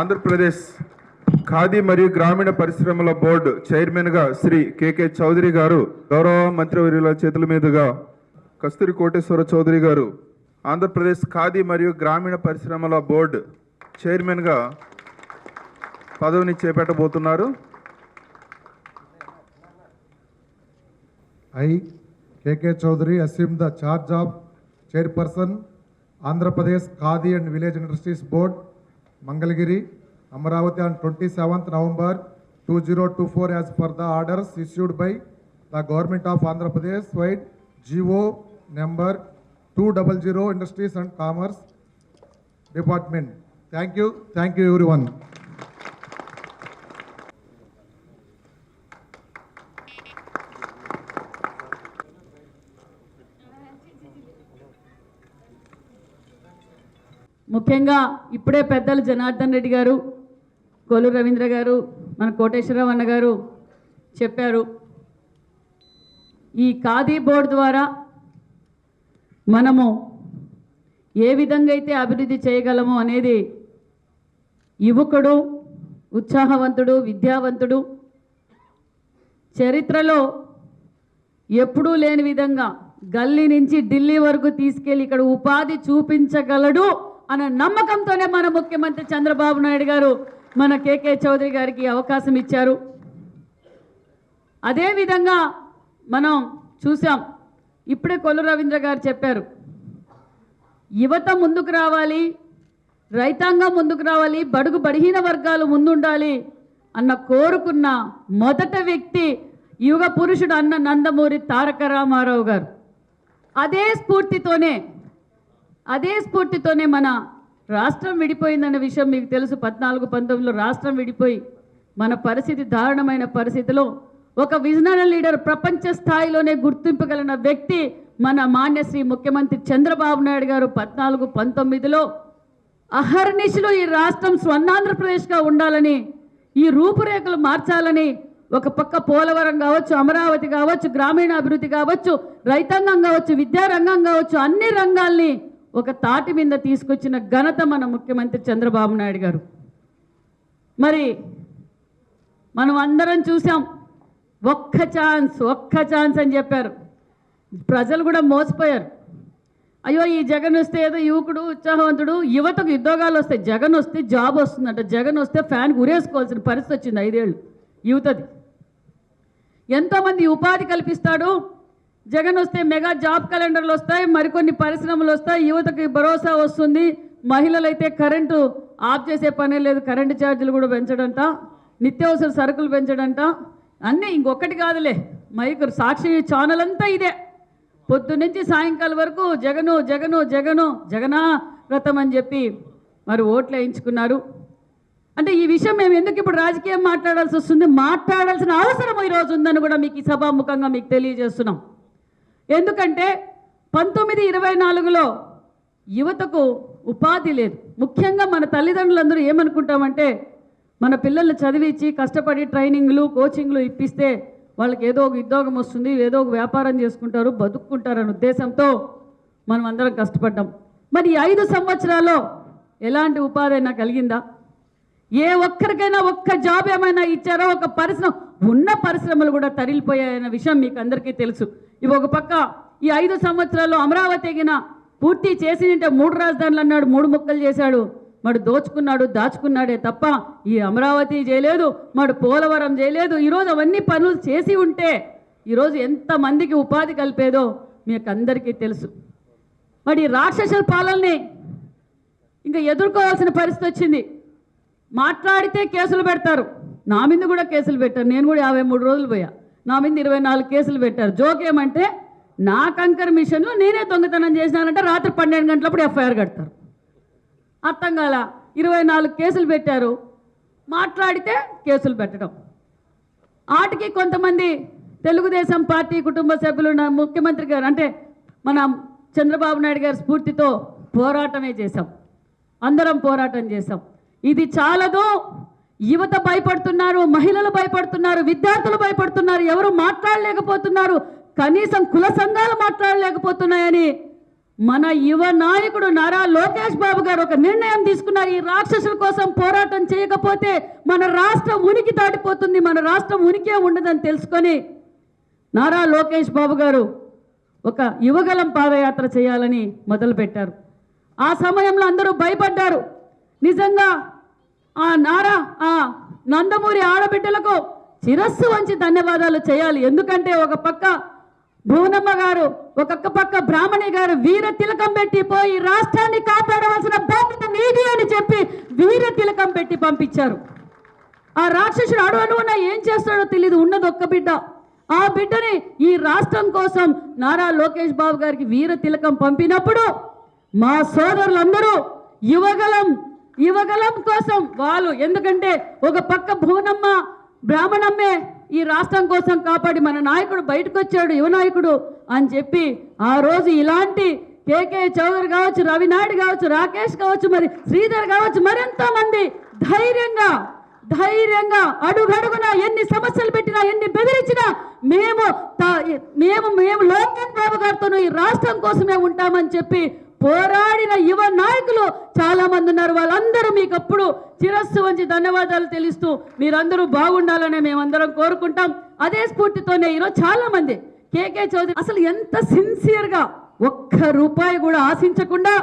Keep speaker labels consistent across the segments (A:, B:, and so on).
A: ఆంధ్రప్రదేశ్ ఖాదీ మరియు గ్రామీణ పరిశ్రమల బోర్డు చైర్మన్గా శ్రీ కెకే చౌదరి గారు గౌరవ మంత్రివర్యుల చేతుల మీదుగా కస్తూరి కోటేశ్వర చౌదరి గారు ఆంధ్రప్రదేశ్ ఖాదీ మరియు గ్రామీణ పరిశ్రమల బోర్డు చైర్మన్గా పదవిని చేపట్టబోతున్నారు.
B: Charge job chairperson Andhra Pradesh Khadi and village industries board Mangalagiri Amaravati on twenty seventh November two zero two four as per the orders issued by the government of Andhra Pradesh vide GO number two double zero industries and commerce department thank you thank you everyone
C: ముఖ్యంగా ఇప్పుడే పెద్దలు జనార్దన్ రెడ్డి గారు కోలు రవీంద్ర గారు మన కోటేశ్వరరావు అన్న గారు చెప్పారు. ఈ ఖాదీ బోర్డు ద్వారా మనము ఏ విధంగా అయితే అభివృద్ధి చేయగలము అనేది యువకుడు ఉత్సాహవంతుడు విద్యావంతుడు చరిత్రలో ఎప్పుడూ లేని విధంగా గల్లీ నుంచి ఢిల్లీ వరకు తీసుకెళ్ళి ఇక్కడ ఉపాధి చూపించగలడు. అన్న నమ్మకంతోనే మన ముఖ్యమంత్రి చంద్రబాబు నాయుడు గారు మన కేకే చౌదరి గారికి అవకాశం ఇచ్చారు. అదేవిధంగా మనం చూసాం ఇప్పుడే కొల్లు రవీంద్ర గారు చెప్పారు యువత ముందుకు రావాలి రైతాంగం ముందుకు రావాలి బడుగు బడిహీన వర్గాలు ముందుండాలి అన్న కోరుకున్న మొదట వ్యక్తి యుగ పురుషుడు అన్న నందమూరి తారక రామారావు గారు. అదే స్ఫూర్తితోనే అదే స్ఫూర్తితోనే మన రాష్ట్రం విడిపోయిందన్న విషయం మీకు తెలుసు. పద్నాలుగు పంతొమ్మిదిలో రాష్ట్రం విడిపోయి మన పరిస్థితి దారుణమైన పరిస్థితిలో ఒక విజనరీ లీడర్ ప్రపంచ స్థాయిలోనే గుర్తింపగలిగిన వ్యక్తి మన మాన్యశ్రీ ముఖ్యమంత్రి చంద్రబాబు నాయుడు గారు పద్నాలుగు పంతొమ్మిదిలో అహర్నిశలు ఈ రాష్ట్రం స్వర్ణాంధ్రప్రదేశ్గా ఉండాలని ఈ రూపురేఖలు మార్చాలని ఒక పక్క పోలవరం కావచ్చు అమరావతి కావచ్చు గ్రామీణాభివృద్ధి కావచ్చు రైతాంగం కావచ్చు విద్యారంగం కావచ్చు అన్ని రంగాల్ని ఒక తాటి మీద తీసుకొచ్చిన ఘనత మన ముఖ్యమంత్రి చంద్రబాబు నాయుడు గారు. మరి మనం అందరం చూసాం ఒక్క ఛాన్స్ ఒక్క ఛాన్స్ అని చెప్పారు. ప్రజలు కూడా మోసపోయారు. అయ్యో ఈ జగన్ వస్తే ఏదో యువకుడు ఉత్సాహవంతుడు యువతకు ఉద్యోగాలు వస్తాయి జగన్ వస్తే జాబ్ వస్తుందంట. జగన్ వస్తే ఫ్యాన్ ఉరేసుకోవాల్సిన పరిస్థితి వచ్చింది ఐదేళ్ళు యువతది. ఎంతోమంది ఉపాధి కల్పిస్తాడు జగన్ వస్తే మెగా జాబ్ క్యాలెండర్లు వస్తాయి మరికొన్ని పరిశ్రమలు వస్తాయి యువతకి భరోసా వస్తుంది. మహిళలైతే కరెంటు ఆఫ్ చేసే పనే లేదు కరెంటు ఛార్జీలు కూడా పెంచడంట నిత్యావసర సరుకులు పెంచడంట. అన్నీ ఇంకొకటి కాదులే మైకు సాక్షి ఛానల్ అంతా ఇదే. పొద్దున్నుంచి సాయంకాలం వరకు జగను జగను జగను జగనా వ్రతం అని చెప్పి మరి ఓట్లు వేయించుకున్నారు. అంటే ఈ విషయం మేము ఎందుకు ఇప్పుడు రాజకీయం మాట్లాడాల్సి వస్తుంది? మాట్లాడాల్సిన అవసరం ఈరోజు ఉందని కూడా మీకు ఈ సభాముఖంగా మీకు తెలియజేస్తున్నాం. ఎందుకంటే పంతొమ్మిది ఇరవై నాలుగులో యువతకు ఉపాధి లేదు. ముఖ్యంగా మన తల్లిదండ్రులందరూ ఏమనుకుంటామంటే మన పిల్లల్ని చదివించి కష్టపడి ట్రైనింగ్లు కోచింగ్లు ఇప్పిస్తే వాళ్ళకి ఏదో ఒక ఉద్యోగం వస్తుంది ఏదో ఒక వ్యాపారం చేసుకుంటారు బతుక్కుంటారనే ఉద్దేశంతో మనం అందరం కష్టపడ్డాం. మరి ఐదు సంవత్సరాల్లో ఎలాంటి ఉపాధి అయినా కలిగిందా? ఏ ఒక్కరికైనా ఒక్క జాబ్ ఏమైనా ఇచ్చారో? ఒక పరిశ్రమ ఉన్న పరిశ్రమలు కూడా తరిలిపోయాయన్న విషయం మీకు అందరికీ తెలుసు. ఇవి ఒక పక్క ఈ ఐదు సంవత్సరాల్లో అమరావతి ఎగిన పూర్తి చేసి ఉంటే మూడు రాజధానులు అన్నాడు మూడు ముక్కలు చేశాడు. మరి దోచుకున్నాడు దాచుకున్నాడే తప్ప ఈ అమరావతి చేయలేదు మరి పోలవరం చేయలేదు. ఈరోజు అవన్నీ పనులు చేసి ఉంటే ఈరోజు ఎంతమందికి ఉపాధి కలిపేదో మీకు అందరికీ తెలుసు. మరి ఈ రాక్షసుల పాలనని ఇంకా ఎదుర్కోవాల్సిన పరిస్థితి వచ్చింది. మాట్లాడితే కేసులు పెడతారు. నా మీద కూడా కేసులు పెట్టారు. నేను కూడా యాభై మూడు రోజులు పోయా. నా మీద ఇరవై నాలుగు కేసులు పెట్టారు. జోక్ ఏమంటే నా కంకర్ మిషన్లో నేనే దొంగతనం చేసినానంటే రాత్రి పన్నెండు గంటలప్పుడు ఎఫ్ఐఆర్ కడతారు. అర్థం కాల? ఇరవై నాలుగు కేసులు పెట్టారు. మాట్లాడితే కేసులు పెట్టడం. ఆటికి కొంతమంది తెలుగుదేశం పార్టీ కుటుంబ సభ్యులు ముఖ్యమంత్రి గారు అంటే మన చంద్రబాబు నాయుడు గారి స్ఫూర్తితో పోరాటమే చేశాం. అందరం పోరాటం చేశాం. ఇది చాలదు. యువత భయపడుతున్నారు మహిళలు భయపడుతున్నారు విద్యార్థులు భయపడుతున్నారు ఎవరు మాట్లాడలేకపోతున్నారు కనీసం కుల సంఘాలు మాట్లాడలేకపోతున్నాయని మన యువ నాయకుడు నారా లోకేష్ బాబు గారు ఒక నిర్ణయం తీసుకున్నారు. ఈ రాక్షసుల కోసం పోరాటం చేయకపోతే మన రాష్ట్రం ఉనికి దాటిపోతుంది మన రాష్ట్రం ఉనికే ఉండదని తెలుసుకొని నారా లోకేష్ బాబు గారు ఒక యువగలం పాదయాత్ర చేయాలని మొదలుపెట్టారు. ఆ సమయంలో అందరూ భయపడ్డారు. నిజంగా ఆ నారా ఆ నందమూరి ఆడబిడ్డలకు శిరస్సు వంచి ధన్యవాదాలు చేయాలి. ఎందుకంటే ఒక పక్క భువనమ్మ గారు ఒక పక్క బ్రాహ్మణి గారు వీర తిలకం పెట్టి పోయి రాష్ట్రాన్ని కాపాడవలసిన బాధ్యత నీది అని చెప్పి వీర తిలకం పెట్టి పంపించారు. ఆ రాక్షసుడు అడు అడుగున ఏం చేస్తాడో తెలియదు ఉన్నది ఒక్క బిడ్డ. ఆ బిడ్డని ఈ రాష్ట్రం కోసం నారా లోకేష్ బాబు గారికి వీర తిలకం పంపినప్పుడు మా సోదరులందరూ యువగలం యువగలం కోసం వాళ్ళు ఎందుకంటే ఒక పక్క భువనమ్మ బ్రాహ్మణమ్మే ఈ రాష్ట్రం కోసం కాపాడి మన నాయకుడు బయటకు వచ్చాడు యువ నాయకుడు అని చెప్పి ఆ రోజు ఇలాంటి కేకే చౌదరి కావచ్చు రవినాయుడు కావచ్చు రాకేష్ కావచ్చు మరి శ్రీధర్ కావచ్చు మరెంతో మంది ధైర్యంగా ధైర్యంగా అడుగడుగున ఎన్ని సమస్యలు పెట్టినా ఎన్ని బెదిరించినా మేము మేము మేము లోకేష్ బాబు గారితో ఈ రాష్ట్రం కోసమే ఉంటామని చెప్పి పోరాడిన యువ నాయకులు చాలా మంది ఉన్నారు. వాళ్ళందరూ మీకు అప్పుడు చిరస్సు వంచి ధన్యవాదాలు తెలుస్తూ మీరందరూ బాగుండాలని మేమందరం కోరుకుంటాం. అదే స్ఫూర్తితోనే ఈరోజు చాలా మంది కేకే చౌదరి అసలు ఎంత సిన్సియర్గా ఒక్క రూపాయి కూడా ఆశించకుండా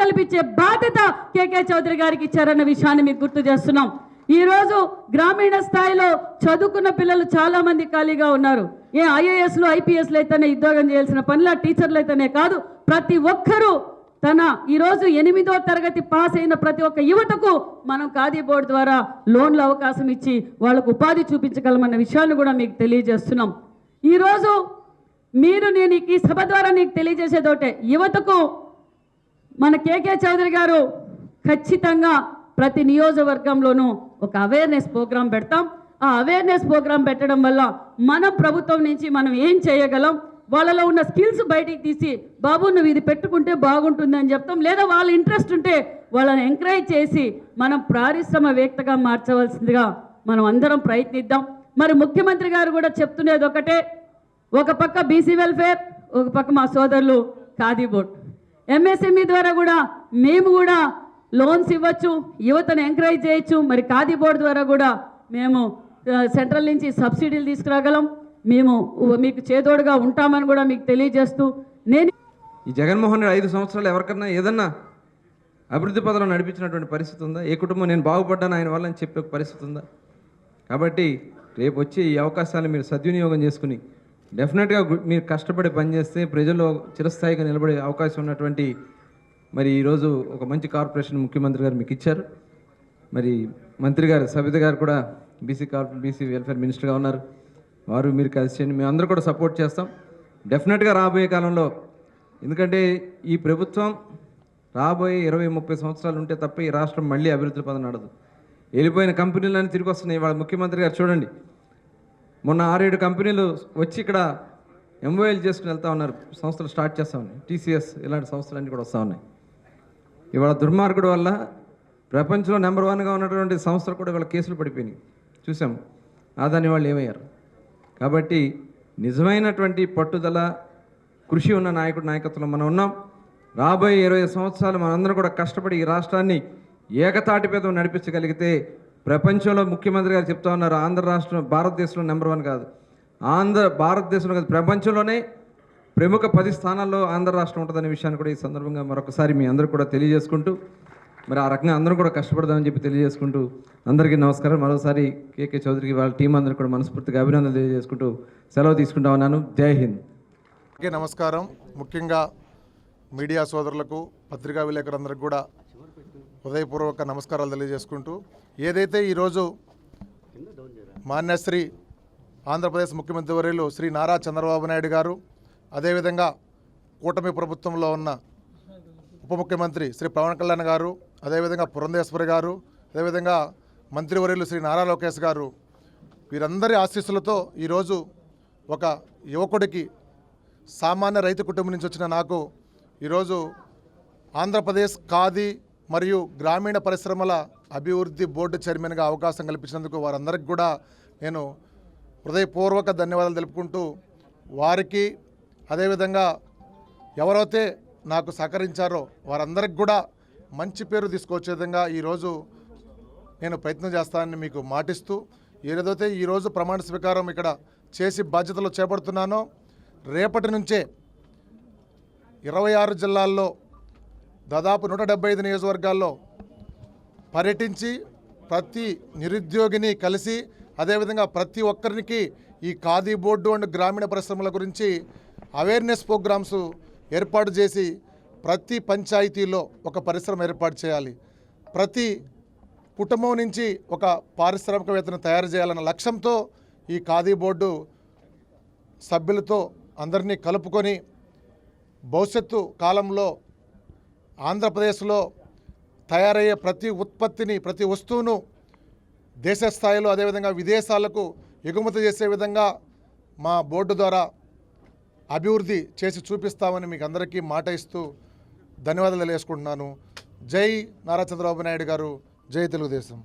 C: కల్పించే బాధ్యత కేకే చౌదరి గారికి ఇచ్చారన్న విషయాన్ని మీకు గుర్తు చేస్తున్నాం. ఈ రోజు గ్రామీణ స్థాయిలో చదువుకున్న పిల్లలు చాలా మంది ఖాళీగా ఉన్నారు. ఏ ఐఏఎస్లు ఐపీఎస్లు అయితేనే ఉద్యోగం చేయాల్సిన పనిలా టీచర్లు అయితేనే కాదు ప్రతి ఒక్కరూ తన ఈరోజు ఎనిమిదో తరగతి పాస్ అయిన ప్రతి ఒక్క యువతకు మనం ఖాదీ బోర్డు ద్వారా లోన్ల అవకాశం ఇచ్చి వాళ్ళకు ఉపాధి చూపించగలమన్న విషయాన్ని కూడా మీకు తెలియజేస్తున్నాం. ఈరోజు మీరు నేను ఈ సభ ద్వారా నీకు తెలియజేసేదోటే యువతకు మన కేకే చౌదరి గారు ఖచ్చితంగా ప్రతి నియోజకవర్గంలోనూ ఒక అవేర్నెస్ ప్రోగ్రాం పెడతాం. ఆ అవేర్నెస్ ప్రోగ్రాం పెట్టడం వల్ల మన ప్రభుత్వం నుంచి మనం ఏం చేయగలం? వాళ్ళలో ఉన్న స్కిల్స్ బయటికి తీసి బాబు నువ్వు ఇది పెట్టుకుంటే బాగుంటుంది అని చెప్తాం. లేదా వాళ్ళ ఇంట్రెస్ట్ ఉంటే వాళ్ళని ఎంకరేజ్ చేసి మనం పారిశ్రమవేత్తగా మార్చవలసిందిగా మనం అందరం ప్రయత్నిద్దాం. మరి ముఖ్యమంత్రి గారు కూడా చెప్తున్నది ఒకటే ఒక పక్క బీసీ వెల్ఫేర్ ఒక పక్క మా సోదరులు ఖాదీ బోర్డ్. ఎంఎస్ఎంఈ ద్వారా కూడా మేము కూడా లోన్స్ ఇవ్వచ్చు యువతను ఎంకరేజ్ చేయొచ్చు. మరి ఖాదీ బోర్డు ద్వారా కూడా మేము సెంట్రల్ నుంచి సబ్సిడీలు తీసుకురాగలం. మేము మీకు చేదోడుగా ఉంటామని కూడా మీకు తెలియజేస్తూ నేను
D: ఈ జగన్మోహన్ రెడ్డి ఐదు సంవత్సరాలు ఎవరికన్నా ఏదన్నా అభివృద్ధి పదలో నడిపించినటువంటి పరిస్థితి ఉందా? ఏ కుటుంబం నేను బాగుపడ్డాను ఆయన వల్ల అని చెప్పే పరిస్థితి ఉందా? కాబట్టి రేపు వచ్చి ఈ అవకాశాలు మీరు సద్వినియోగం చేసుకుని డెఫినెట్గా మీరు కష్టపడి పనిచేస్తే ప్రజల్లో చిరస్థాయిగా నిలబడే అవకాశం ఉన్నటువంటి మరి ఈరోజు ఒక మంచి కార్పొరేషన్ ముఖ్యమంత్రి గారు మీకు ఇచ్చారు. మరి మంత్రి గారు సబిత గారు కూడా బీసీ కార్పొ బీసీ వెల్ఫేర్ మినిస్టర్గా ఉన్నారు. వారు మీరు కలిసి చేయండి. మేము అందరూ కూడా సపోర్ట్ చేస్తాం. డెఫినెట్గా రాబోయే కాలంలో ఎందుకంటే ఈ ప్రభుత్వం రాబోయే ఇరవై ముప్పై సంవత్సరాలు ఉంటే తప్ప ఈ రాష్ట్రం మళ్ళీ అభివృద్ధి పదం నడదు. వెళ్ళిపోయిన కంపెనీలన్నీ తిరిగి వస్తున్నాయి. వాళ్ళ ముఖ్యమంత్రి గారు చూడండి. మొన్న ఆరేడు కంపెనీలు వచ్చి ఇక్కడ ఎంఓఎల్ చేసుకుని వెళ్తా ఉన్నారు. సంస్థలు స్టార్ట్ చేస్తా ఉన్నాయి. టీసీఎస్ ఇలాంటి సంస్థలన్నీ కూడా వస్తూ ఉన్నాయి. ఇవాళ దుర్మార్గుడు వల్ల ప్రపంచంలో నెంబర్ వన్గా ఉన్నటువంటి సంస్థలు కూడా ఇవాళ కేసులు పడిపోయినాయి. చూసాం ఆదాని వాళ్ళు ఏమయ్యారు? కాబట్టి నిజమైనటువంటి పట్టుదల కృషి ఉన్న నాయకుడు నాయకత్వంలో మనం ఉన్నాం. రాబోయే ఇరవై సంవత్సరాలు మనందరం కూడా కష్టపడి ఈ రాష్ట్రాన్ని ఏకతాటి నడిపించగలిగితే ప్రపంచంలో ముఖ్యమంత్రి గారు చెప్తా ఉన్నారు ఆంధ్ర రాష్ట్రం భారతదేశంలో నెంబర్ వన్ కాదు. ఆంధ్ర భారతదేశంలో కాదు ప్రపంచంలోనే ప్రముఖ పది స్థానాల్లో ఆంధ్ర రాష్ట్రం ఉంటుందనే విషయాన్ని కూడా ఈ సందర్భంగా మరొకసారి మీ అందరూ కూడా తెలియజేసుకుంటూ మరి ఆ రకంగా అందరూ కూడా కష్టపడదామని చెప్పి తెలియజేసుకుంటూ అందరికీ నమస్కారం. మరోసారి కేకే చౌదరికి వాళ్ళ టీం అందరూ కూడా మనస్ఫూర్తిగా అభినందనలు తెలియజేసుకుంటూ సెలవు తీసుకుంటా ఉన్నాను. జై హింద్.
E: నమస్కారం. ముఖ్యంగా మీడియా సోదరులకు పత్రికా విలేకరులందరికీ కూడా హృదయపూర్వక నమస్కారాలు తెలియజేసుకుంటూ ఏదైతే ఈరోజు మాన్యశ్రీ ఆంధ్రప్రదేశ్ ముఖ్యమంత్రి వర్యులు శ్రీ నారా చంద్రబాబు నాయుడు గారు అదేవిధంగా కూటమి ప్రభుత్వంలో ఉన్న ఉప ముఖ్యమంత్రి శ్రీ పవన్ కళ్యాణ్ గారు అదేవిధంగా పురంధేశ్వరి గారు అదేవిధంగా మంత్రివర్యులు శ్రీ నారా లోకేష్ గారు వీరందరి ఆశీస్సులతో ఈరోజు ఒక యువకుడికి సామాన్య రైతు కుటుంబం నుంచి వచ్చిన నాకు ఈరోజు ఆంధ్రప్రదేశ్ ఖాదీ మరియు గ్రామీణ పరిశ్రమల అభివృద్ధి బోర్డు చైర్మన్గా అవకాశం కల్పించినందుకు వారందరికీ కూడా నేను హృదయపూర్వక ధన్యవాదాలు తెలుపుకుంటూ వారికి అదేవిధంగా ఎవరైతే నాకు సహకరించారో వారందరికి కూడా మంచి పేరు తీసుకొచ్చే విధంగా ఈరోజు నేను ప్రయత్నం చేస్తానని మీకు మాటిస్తూ ఏదైతే ఈరోజు ప్రమాణ స్వీకారం ఇక్కడ చేసి బాధ్యతలు చేపడుతున్నానో రేపటి నుంచే ఇరవై ఆరు జిల్లాల్లో దాదాపు నూట డెబ్బై ఐదు నియోజకవర్గాల్లో పర్యటించి ప్రతి నిరుద్యోగిని కలిసి అదేవిధంగా ప్రతి ఒక్కరికి ఈ ఖాదీ బోర్డు అండ్ గ్రామీణ పరిశ్రమల గురించి అవేర్నెస్ ప్రోగ్రామ్స్ ఏర్పాటు చేసి ప్రతి పంచాయతీలో ఒక పరిశ్రమ ఏర్పాటు చేయాలి. ప్రతి కుటుంబం నుంచి ఒక పారిశ్రామికవేత్తను తయారు చేయాలన్న లక్ష్యంతో ఈ ఖాదీ బోర్డు సభ్యులతో అందరినీ కలుపుకొని భవిష్యత్తు కాలంలో ఆంధ్రప్రదేశ్లో తయారయ్యే ప్రతి ఉత్పత్తిని ప్రతి వస్తువును దేశ స్థాయిలో అదేవిధంగా విదేశాలకు ఎగుమతి చేసే విధంగా మా బోర్డు ద్వారా అభివృద్ధి చేసి చూపిస్తామని మీకు అందరికీ మాట ఇస్తూ ధన్యవాదాలు తెలియజేసుకుంటున్నాను. జై నారా చంద్రబాబు నాయుడు గారు. జై తెలుగుదేశం.